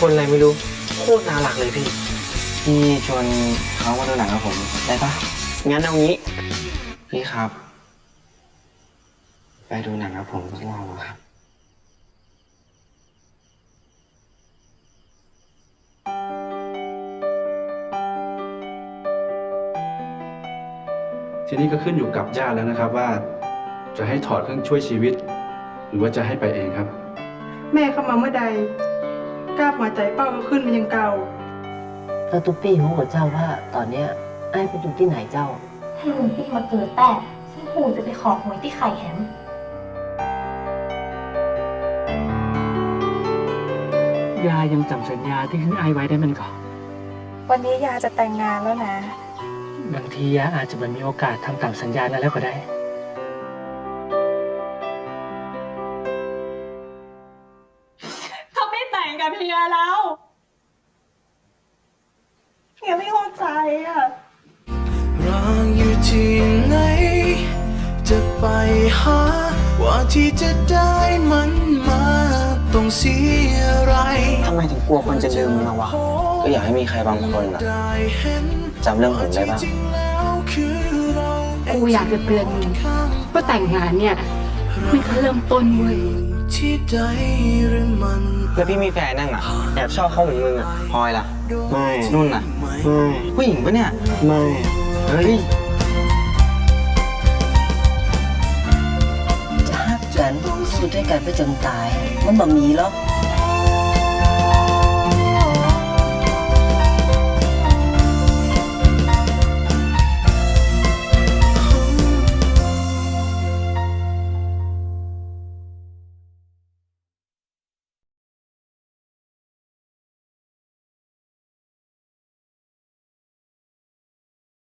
คนอะไรไม่รู้โคตรน่ารักเลยพี่ พี่ชวนเขามาดูหนังกับผม ได้ปะงั้นเอางี้ พี่ครับ ไปดูหนังกับผมสักรอบอะครับ ทีนี้ก็ขึ้นอยู่กับญาติแล้วนะครับว่า จะให้ถอดเครื่องช่วยชีวิต หรือว่าจะให้ไปเองครับ แม่เข้ามาเมื่อใด กล้าหัวใจเป้าก็ขึ้นมายังเก่าแล้วตุ๊ปปี้รู้กับเจ้าว่าตอนเนี้ยไอ้ไปอยู่ที่ไหนเจ้าถ้าลุงพี่มาเกิดแต่ซึ่งหูจะไปขอหวยที่ไข่แหมยายังจำสัญญาที่ให้ไอายไว้ได้มันก่อนวันนี้ยาจะแต่งงานแล้วนะ บางทียาอาจจะมันมีโอกาสทำตามสัญญานั้นแล้วก็ได้ กับเฮียแล้วเฮียไม่เข้าใจอะรางอยู่ที่ไหน จะไปหา ว่าที่จะได้มันมาต้องเสียอะไรทำไมถึงกลัวคนจะลืมมึงอะวะ ก็อยากให้มีใครบางคนอะได้เห็นจำเรื่องผมได้บ้างจริงๆแล้วคือเรากูอยากจะเตือนมึงว่าแต่งงานเนี่ย มันแค่เริ่มต้นเว้ยที่ใดหรือมันแล้วพี่มีแฟนนั่งอะแอบชอบเขาเหมือนมึงอะพลอยล่ะ ไม่ นุ่นอะไม่ ผู้หญิงปะเนี่ย ไม่ เฮ้ยจะฮักกันสู้ด้วยกันไปจนตาย มันบ่มีหรอกห